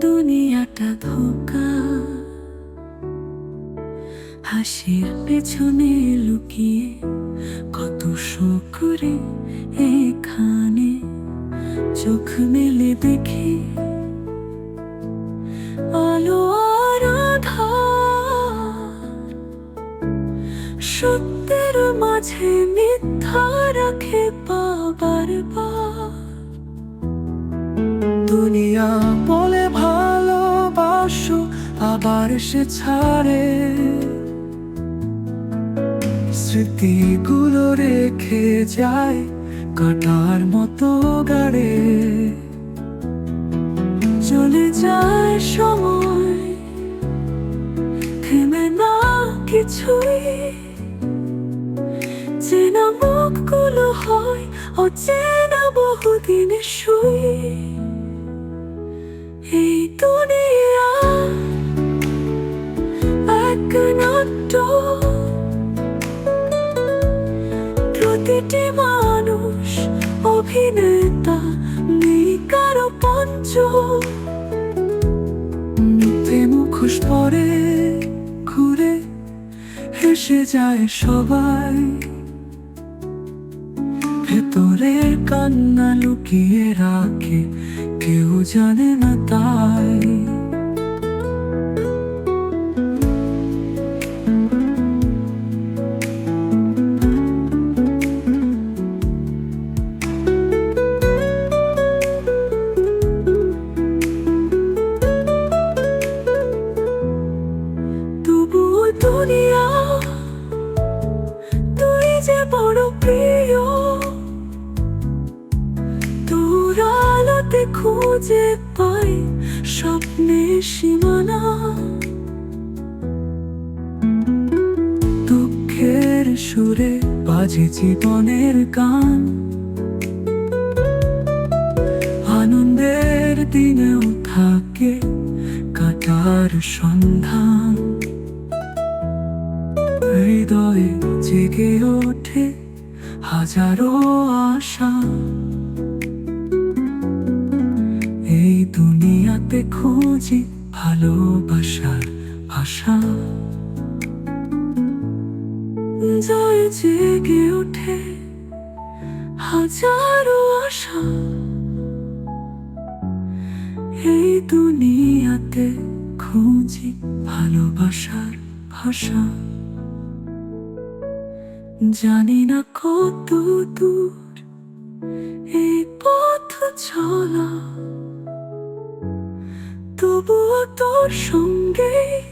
দুনিয়াটা ধোকা। হাসির পেছনে লুকিয়ে কত শুকুরে এখানে চোখ মেলে দেখি আলো আর সত্যের মাঝে মিথ্যা রাখে পাবার পা দুনিয়া বলে ভালোবাসো আবার সে ছাড়ে। স্মৃতিগুলো রেখে যায় কাটার মতো গাড়ে। চলে যায় সময়, থেমে না কিছুই। চেনা মুখগুলো হয়, অচেনা বহুদিনে শুই। নাট্য প্রতিটি মানুষ অভিনেতা নেই কারও পঞ্চ। মুখে মুখোশ পরে, ঘুরে হেসে যায় সবাই। ভেতরের কান্না লুকিয়ে রাখে, কেউ জানে না তাই। বড় প্রিয়। তোর আলোতে খুঁজে পাই স্বপ্নের সীমানা। দুঃখের সুরে বাজে জীবনের গান। আনন্দের দিনেও থাকে কাটার সন্ধান। হৃদয়ে জেগে ওঠে হাজারো আশা। এই দুনিয়াতে খুঁজি ভালোবাসার আশা। জয় জেগে ওঠে হাজারো আশা। এই দুনিয়াতে খুঁজি ভালোবাসার ভাষা জানি না কত দূর এই পথ চলা। তবুও তোর সঙ্গে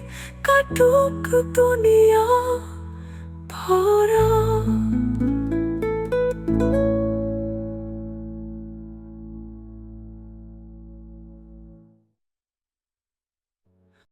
কাটুক দুনিয়া ভরা।